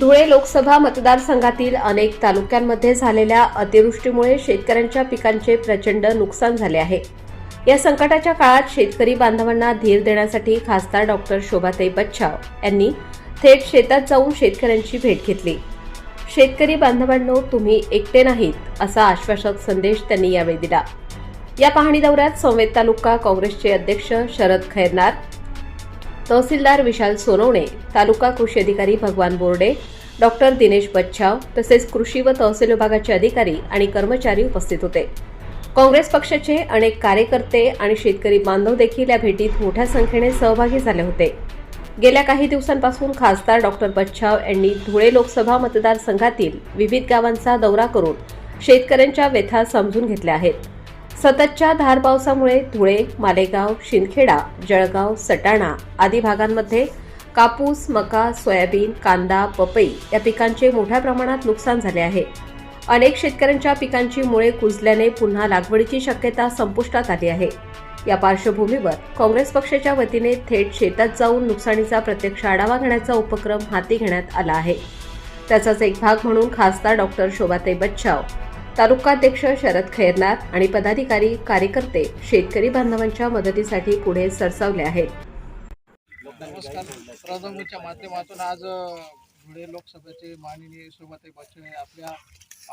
धुळे लोकसभा मतदारसंघातील अनेक तालुक्यांमध्ये झालेल्या अतिवृष्टीमुळे शेतकऱ्यांच्या पिकांचे प्रचंड नुकसान झाले आहे. या संकटाच्या काळात शेतकरी बांधवांना धीर देण्यासाठी खासदार डॉक्टर शोभाताई बच्छाव यांनी थेट शेतात जाऊन शेतकऱ्यांची भेट घेतली. शेतकरी बांधवांनो तुम्ही एकटे नाहीत असा आश्वासक संदेश त्यांनी यावेळी दिला. या पाहणी दौऱ्यात संवेद तालुका काँग्रेसचे अध्यक्ष शरद खैरनार तहसीलदार विशाल सोनवणे तालुका कृषी अधिकारी भगवान बोर्डे डॉक्टर दिनेश बच्छाव तसेच कृषी व तहसील विभागाचे अधिकारी आणि कर्मचारी उपस्थित होते. काँग्रेस पक्षाचे अनेक कार्यकर्ते आणि शेतकरी बांधव देखील या भेटीत मोठ्या संख्येने सहभागी झाले होते. गेल्या काही दिवसांपासून खासदार डॉक्टर बच्छाव यांनी धुळे लोकसभा मतदारसंघातील विविध गावांचा दौरा करून शेतकऱ्यांच्या व्यथा समजून घेतल्या आहेत. सततच्या धार पावसामुळे धुळे मालेगाव शिंदखेडा जळगाव सटाणा आदी भागांमध्ये कापूस मका सोयाबीन कांदा पपई या पिकांचे मोठ्या प्रमाणात नुकसान झाले आहे. अनेक शेतकऱ्यांच्या पिकांची मुळे कुजल्याने पुन्हा लागवडीची शक्यता संपुष्टात आली आहे. या पार्श्वभूमीवर काँग्रेस पक्षाच्या वतीने थेट शेतात जाऊन नुकसानीचा प्रत्यक्ष आढावा घेण्याचा उपक्रम हाती घेण्यात आला आहे. त्याचाच एक भाग म्हणून खासदार डॉक्टर शोभाते बच्छाव तालुकाध्यक्ष शरद खैरनार आणि पदाधिकारी कार्यकर्ते शेतकरी बांधवांच्या मदतीसाठी पुढे सरसावले आहेत. नमस्कार. प्रजंगच्या माध्यमातून आज धुळे लोकसभेचे माननीय शोभाताई बच्चन आपल्या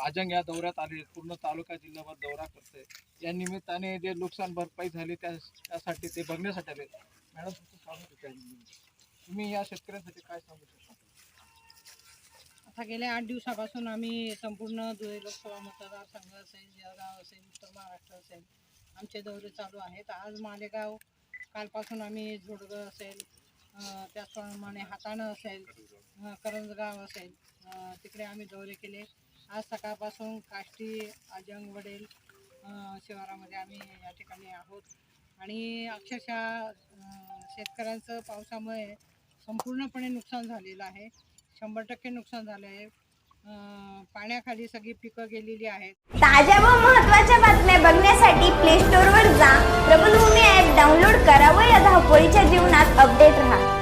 आजंग या दौऱ्यात आले पूर्ण तालुका जिल्हाभर दौरा करते या निमित्ताने जे नुकसान भरपाई झाली त्या त्यासाठी ते बघण्यासाठी आले मॅडम तुमचं स्वागत तुम्ही या शेतकऱ्यांसाठी काय सांगू शकता? आता गेल्या आठ दिवसापासून आम्ही संपूर्ण धुळे लोकसभा मतदारसंघ असेल जळगाव असेल उत्तर महाराष्ट्र असेल आमचे दौरे चालू आहेत. आज मालेगाव कालपासून आम्ही झोडगं असेल त्याचप्रमाणे हाताणं असेल करंजगाव असेल तिकडे आम्ही दौरे केले. आज सकाळपासून काष्टी अजंग वडेल शिवारामध्ये आम्ही या ठिकाणी आहोत. आणि अक्षरशः शेतकऱ्यांचं पावसामुळे संपूर्णपणे नुकसान झालेलं आहे. शंभर टक्के नुकसान झालं आहे. पाण्याखाली सगळी पिकं गेलेली आहेत. ताज्या व महत्त्वाच्या बातम्या बघण्यासाठी प्ले स्टोअरवर जा. प्रबलभूमी ॲप डाउनलोड करा व या धावपळीच्या जीवनात अपडेट राहा.